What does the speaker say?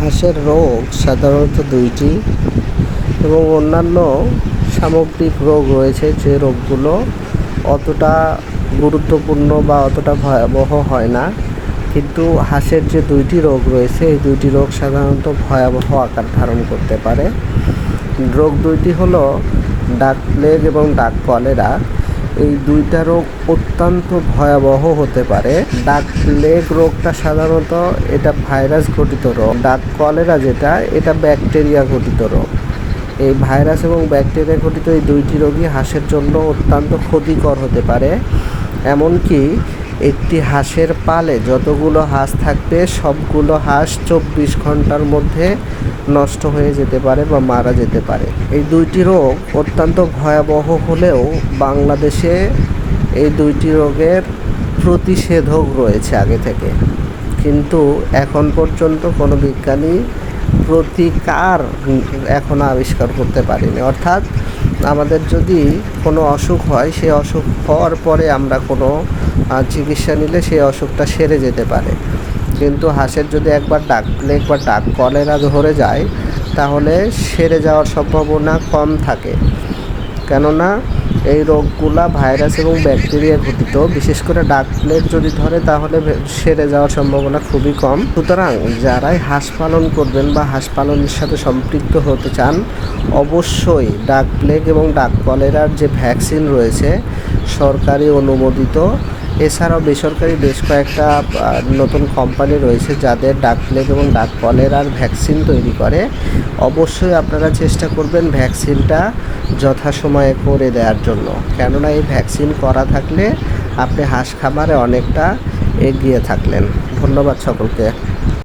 হাঁসের রোগ সাধারণত দুইটি এবং অন্যান্য সামগ্রিক রোগ রয়েছে যে রোগগুলো অতটা গুরুত্বপূর্ণ বা অতটা ভয়াবহ হয় না। কিন্তু হাঁসের যে দুইটি রোগ রয়েছে, এই দুইটি রোগ সাধারণত ভয়াবহ আকার ধারণ করতে পারে। রোগ দুইটি হলো ডাক প্লেগ এবং ডাক কলেরা। এই দুইটা রোগ অত্যন্ত ভয়াবহ হতে পারে। ডাক প্লেগ রোগটা সাধারণত এটা ভাইরাস ঘটিত রোগ। ডাক কলেরা যেটা, এটা ব্যাকটেরিয়া ঘটিত রোগ। এই ভাইরাস এবং ব্যাকটেরিয়া ঘটিত এই দুইটি রোগই হাঁসের জন্য অত্যন্ত ক্ষতিকর হতে পারে। এমনকি একটি হাঁসের পালে যতগুলো হাঁস থাকবে, সবগুলো হাঁস চব্বিশ ঘণ্টার মধ্যে নষ্ট হয়ে যেতে পারে বা মারা যেতে পারে। এই দুইটি রোগ অত্যন্ত ভয়াবহ হলেও বাংলাদেশে এই দুইটি রোগের প্রতিষেধক রয়েছে আগে থেকে। কিন্তু এখন পর্যন্ত কোনো বিজ্ঞানী প্রতিকার এখনও আবিষ্কার করতে পারিনি। অর্থাৎ আমাদের যদি কোনো অসুখ হয় সে অসুখ হওয়ার পরে আমরা কোনো চিকিৎসা নিলে সেই অসুখটা সেরে যেতে পারে। কিন্তু হাঁসের যদি একবার ডাক প্লেগ বা ডাক কলেরা ধরে যায়, তাহলে সেরে যাওয়ার সম্ভাবনা কম থাকে। কেননা এই রোগগুলা ভাইরাস এবং ব্যাকটেরিয়া ঘটিত। বিশেষ করে ডাক প্লেগ যদি ধরে, তাহলে সেরে যাওয়ার সম্ভাবনা খুবই কম। সুতরাং যারাই হাঁস পালন করবেন বা হাঁস পালনের সাথে সম্পৃক্ত হতে চান, অবশ্যই ডাক প্লেগ এবং ডাক কলেরার যে ভ্যাকসিন রয়েছে, সরকারি অনুমোদিত এছাড়াও বেসরকারি বেশ কয়েকটা নতুন কোম্পানি রয়েছে যাদের ডাক প্লেগ এবং ডাক কলেরার ভ্যাকসিন তৈরি করে। অবশ্যই আপনারা চেষ্টা করবেন ভ্যাকসিনটা যথাসময়ে করে দেওয়ার জন্য। কেননা এই ভ্যাকসিন করা থাকলে আপনি হাঁস খামারে অনেকটা এগিয়ে থাকলেন। ধন্যবাদ সকলকে।